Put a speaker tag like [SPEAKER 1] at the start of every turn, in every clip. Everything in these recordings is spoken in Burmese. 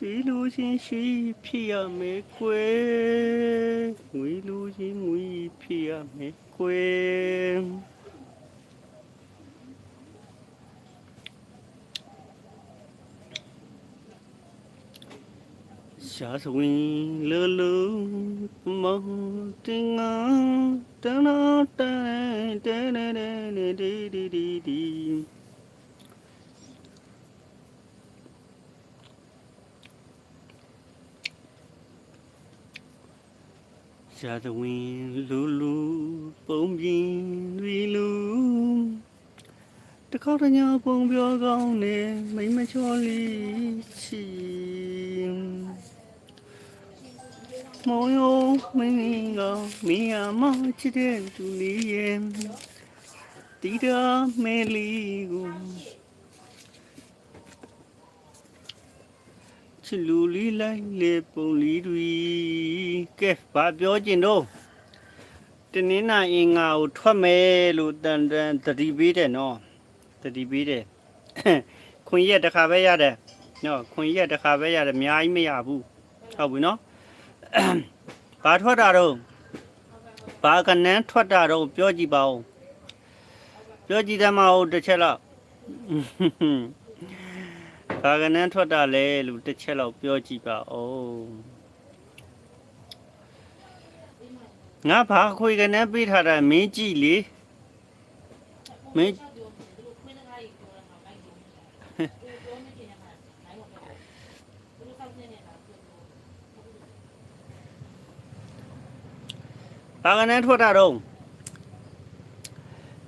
[SPEAKER 1] ရှိလို့ရှင်ရှိဖြစ်ရမယ်ကွယ်ငွေလို့ရှင်ငွေဖြစ်ရမယ်ကွယ်ရှာစဝင်းလလူမောတင်ငါတနာတဲတဲတဲတဲဒီဒီဒီဒီ ရှာသဝင်းလူလူပုံပြင်းတွေလူတခေါက်တညာပုံပြောကောင်းနေမိမချောလေးချီမောင်ယောမင်းကြီးကမင်းအမချစ်တဲ့သူလေးရဲ့တီတာမဲလေးကို ချစ်လူလီလိုက်လေပုံလီတွေကဲဘာပြောကျင်တော့တနင်္လာအင်္ဂါကိုထွက်မယ်လို့တန်တန်တတိပေးတယ်နော်တတိပေးတယ်ခွန်ရက်တစ်ခါပဲရတယ်နော်ခွန်ရက်တစ်ခါပဲရတယ်အများကြီးမရဘူးဟုတ်ပြီနော်ဘာထွက်တာတော့ဘာကနန်းထွက်တာတော့ပြောကြည့်ပါဦးပြောကြည့်တယ်မဟုတ်တစ်ချက်လောက် ဘာကနန်းထွက်တာလဲလို့တစ်ချက်လောက်ပြောကြည့်ပါဦးငါဘာခွေကနန်းပေးထားတာမင်းကြည့်လေမင်းဘာကနန်းထွက်တာတော့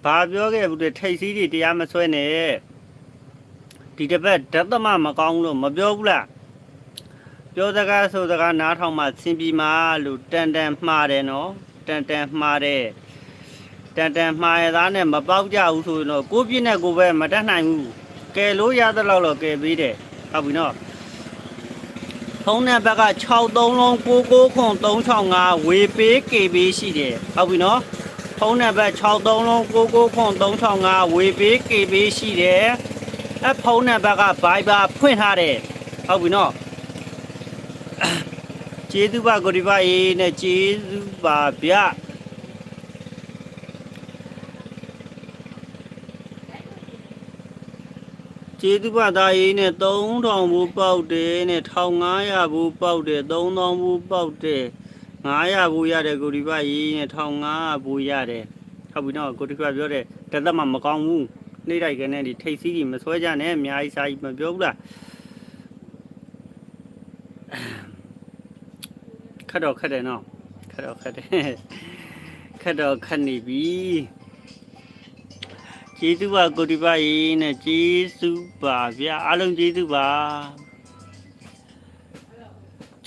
[SPEAKER 1] ဘာပြောခဲ့ဘူးတဲ့ထိတ်စည်းတွေတရားမဆွဲနဲ့ ဒီတစ်ပတ်ဓာတ်သမမကောင်းလို့မပြောဘူးလားပြောစကားဆိုစကားနားထောင်မှဆင်ပြေမှာလို့တန်တန်မှားတယ်နော်တန်တန်မှားတယ်တန်တန်မှားရသားနဲ့မပေါက်ကြဘူးဆိုရင်တော့ကိုပြည့်နဲ့ကိုပဲမတတ်နိုင်ဘူးကယ်လို့ရသလောက်တော့ကယ်ပေးတယ်ဟုတ်ပြီနော်ဖုန်းနဲ့ဘက်က63လုံး99ခွန်365ဝေပေး KB ရှိတယ်ဟုတ်ပြီနော်ဖုန်းနဲ့ဘက်63လုံး99ခွန်365ဝေပေး KB ရှိတယ် အဖုန်းနံပါတ်က Viber ဖွင့်ထားတယ်ဟုတ်ပြီနော်ကျေးဇူးပါကိုဒီပါအေးနဲ့ကျေးဇူးပါဗျကျေးဇူးပါသားအေးနဲ့3000ဘူးပေါက်တယ်နဲ့1500ဘူးပေါက်တယ်3000ဘူးပေါက်တယ်900ဘူးရတယ်ကိုဒီပါအေးနဲ့1500ဘူးရတယ်ဟုတ်ပြီနော်ကိုဒီပါပြောတယ်တသက်မှမကောင်းဘူး နှိမ့်လိုက်ကနေဒီထိတ်စီးကြီးမဆွဲကြနဲ့အများကြီးစားကြီးမပြောဘူးလားခက်တော့ခက်တယ်နော်ခက်တော့ခက်တယ်ခက်တော့ခက်နေပြီကျေးဇူးပါကိုဒီပါရေးနဲ့ကျေးဇူးပါဗျာအားလုံးကျေးဇူးပါ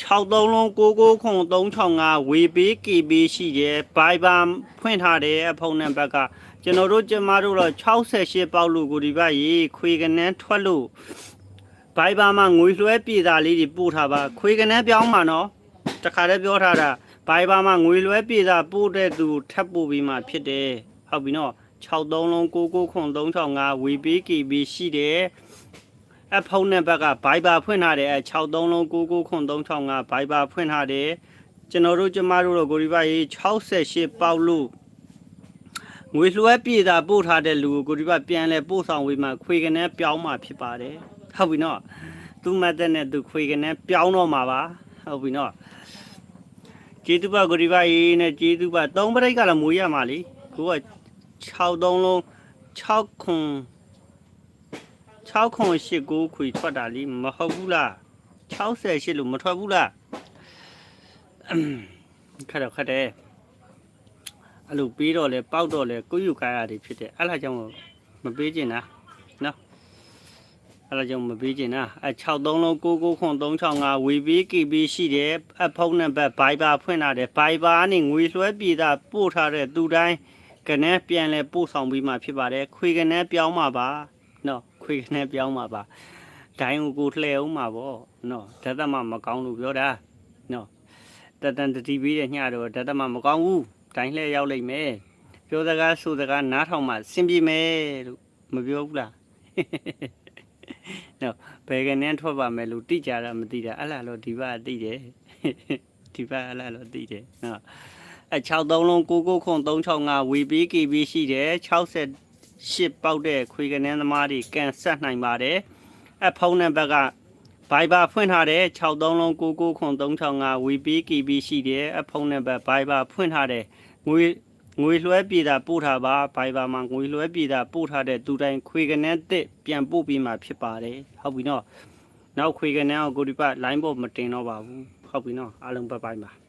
[SPEAKER 1] 63လုံး99ခွန်365ဝေပေး KB ရှိတယ်ဘိုင်ဘာဖွင့်ထားတယ်အဖုန်းနံပါတ်ကကျွန်တော်တို့ကျမတို့တော့68ပေါက်လို့ကိုဒီပါရေခွေကနန်းထွက်လို့ဘိုင်ဘာမှာငွေလွှဲပြည်သားလေးတွေပို့ထားပါခွေကနန်းပြောင်းမှာနော်တခါတည်းပြောထားတာဘိုင်ဘာမှာငွေလွှဲပြည်သားပို့တဲ့သူကိုထပ်ပို့ပြီးမှဖြစ်တယ်ဟုတ်ပြီနော်63လုံး99ခွန်365ဝေပေး KB ရှိတယ် အဖုန်းနဲ့ဘက်ကဘိုင်ဘာဖွင့်ထားတယ်အဲ63လုံး99ခွန်365ဘိုင်ဘာဖွင့်ထားတယ်ကျွန်တော်တို့ကျမတို့တော့ကိုဒီပါရေ68ပေါက်လို့ငွေလွှဲပြေတာပို့ထားတဲ့လူကိုကိုဒီဘပြန်လဲပို့ဆောင်ဝေးမှခွေကနေပြောင်းมาဖြစ်ပါတယ်ဟုတ်ပြီနော်သူမတ်တဲ့နဲ့သူခွေကနေပြောင်းတော့မှာပါဟုတ်ပြီနော်ကျေးဇူးပါကိုဒီဘရေးနဲ့ကျေးဇူးပါသုံးပရိတ်ကလည်းမွေးရမှာလीကိုက6သုံးလုံး6ခွန် 6ခွန်8ကိုခွေထွက်တာလीမဟုတ်ဘူးလား68လို့မထွက်ဘူးလားခက်တော့ခက်တယ်အဲ့လိုပေးတော့လဲပေါက်တော့လဲကိုယ့်ယူကားရတယ်ဖြစ်တယ်အဲ့ဒါကြောင့်မပေးကျင်တာနော်အဲ့ဒါကြောင့်မပေးကျင်တာအဲ63လုံး99ခွန်365ဝေပေး KB ရှိတယ်အဖုန်းနံပါတ် Viber ဖွင့်လာတယ် Viber ကနေငွေလွှဲပြေတာပို့ထားတဲ့သူတိုင်းကနေပြန်လဲပို့ဆောင်ပြီးမှဖြစ်ပါတယ်ခွေကနေပြောင်းမှာပါနော် ခွေကနေပြောင်းမှာပါဒိုင်းကိုကိုလှဲအောင်မှာပေါ့နော်ဓာတ်သမမကောင်းလို့ပြောတာနော်တတန်တတိပေးတဲ့ညတော့ဓာတ်သမမကောင်းဘူးတိုင်းလှည့်ရောက်လိမ့်မယ်ပြောစကားဆိုစကားနားထောင်မှစင်ပြေမယ်လို့မပြောဘူးလားနော်ဘယ်ကနေထွက်ပါမယ်လို့တိကြတာမသိတာအဲ့လားလို့ဒီဘကသိတယ်ဒီဘကအဲ့လားလို့သိတယ်နော်အဲ63လုံး99ခွန်365 VBKB ရှိတယ် 68ပေါက်တဲ့ခွေကနေသမားတွေကန်ဆက်နိုင်ပါတယ်အဖုန်းနံပါတ်က Viber ဖွင့်ထားတယ်63လုံး99ခွန်365 VBKB ရှိတယ်အဖုန်းနံပါတ် Viber ဖွင့်ထားတယ်ငွေငွေလွှဲပြည်တာပို့ထားပါ Viber မှာငွေလွှဲပြည်တာပို့ထားတဲ့သူတိုင်းခွေကနေတစ်ပြန်ပို့ပြီးမှဖြစ်ပါတယ်ဟုတ်ပြီနော်နောက်ခွေကနေကိုကိုဒီပတ် line ပေါ်မတင်တော့ပါဘူးဟုတ်ပြီနော်အားလုံးဘိုင်ဘိုင်ပါ